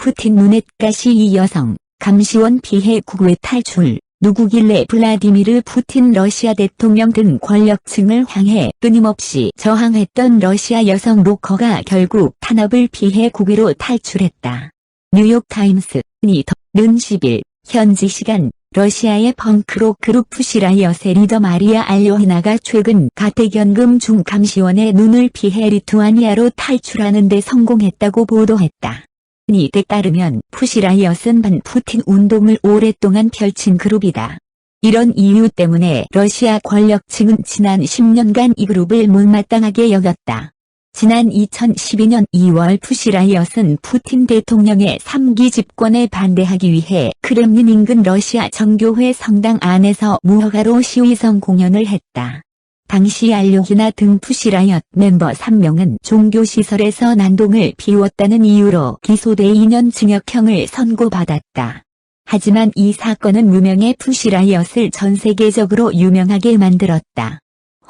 푸틴 눈엣 가시 이 여성, 감시원 피해 국외 탈출, 누구길래 블라디미르 푸틴 러시아 대통령 등 권력층을 향해 끊임없이 저항했던 러시아 여성 로커가 결국 탄압을 피해 국외로 탈출했다. 뉴욕타임스, 니더는 10일, 현지 시간, 러시아의 펑크록 그룹 푸시라이엇의 리더 마리아 알료히나가 최근 가택연금 중 감시원의 눈을 피해 리투아니아로 탈출하는 데 성공했다고 보도했다. 니에 따르면 푸시라이엇은 반 푸틴 운동을 오랫동안 펼친 그룹이다. 이런 이유 때문에 러시아 권력층은 지난 10년간 이 그룹을 못마땅하게 여겼다. 지난 2012년 2월 푸시라이엇은 푸틴 대통령의 3기 집권에 반대하기 위해 크렘린 인근 러시아 정교회 성당 안에서 무허가로 시위성 공연을 했다. 당시 알료히나 등 푸시라이엇 멤버 3명은 종교시설에서 난동을 피웠다는 이유로 기소돼 2년 징역형을 선고받았다. 하지만 이 사건은 무명의 푸시라이엇을 전 세계적으로 유명하게 만들었다.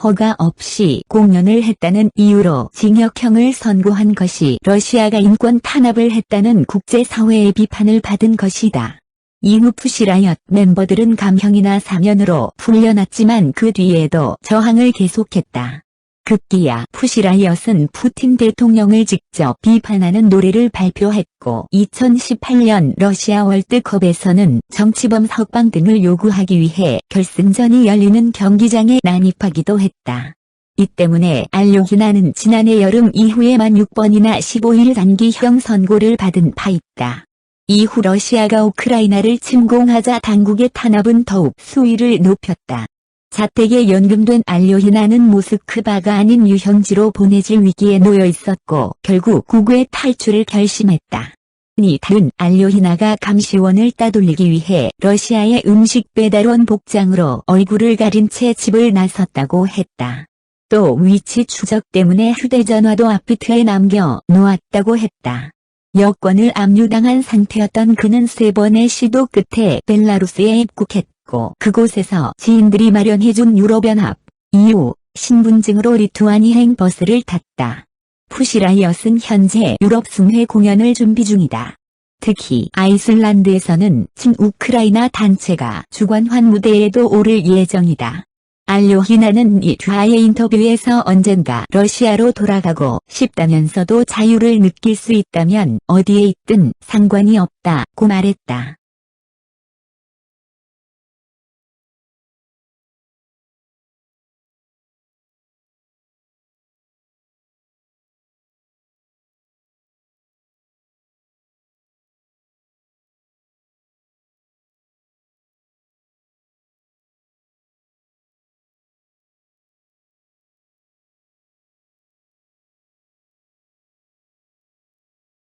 허가 없이 공연을 했다는 이유로 징역형을 선고한 것이 러시아가 인권 탄압을 했다는 국제사회의 비판을 받은 것이다. 이후 푸시라이엇 멤버들은 감형이나 사면으로 풀려났지만 그 뒤에도 저항을 계속했다. 급기야 푸시라이엇은 푸틴 대통령을 직접 비판하는 노래를 발표했고 2018년 러시아 월드컵에서는 정치범 석방 등을 요구하기 위해 결승전이 열리는 경기장에 난입하기도 했다. 이 때문에 알료히나는 지난해 여름 이후에만 6번이나 15일 단기형 선고를 받은 바 있다. 이후 러시아가 우크라이나를 침공하자 당국의 탄압은 더욱 수위를 높였다. 자택에 연금된 알료히나는 모스크바가 아닌 유형지로 보내질 위기에 놓여 있었고 결국 국외 탈출을 결심했다. 니달은 알료히나가 감시원을 따돌리기 위해 러시아의 음식 배달원 복장으로 얼굴을 가린 채 집을 나섰다고 했다. 또 위치 추적 때문에 휴대전화도 앞비트에 남겨 놓았다고 했다. 여권을 압류당한 상태였던 그는 세 번의 시도 끝에 벨라루스에 입국했고 그곳에서 지인들이 마련해준 유럽연합 EU 신분증으로 리투아니행 버스를 탔다. 푸시라이엇은 현재 유럽 순회 공연을 준비 중이다. 특히 아이슬란드에서는 친우크라이나 단체가 주관환 무대에도 오를 예정이다. 알료히나는 이 뒤아의 인터뷰에서 언젠가 러시아로 돌아가고 싶다면서도 자유를 느낄 수 있다면 어디에 있든 상관이 없다고 말했다.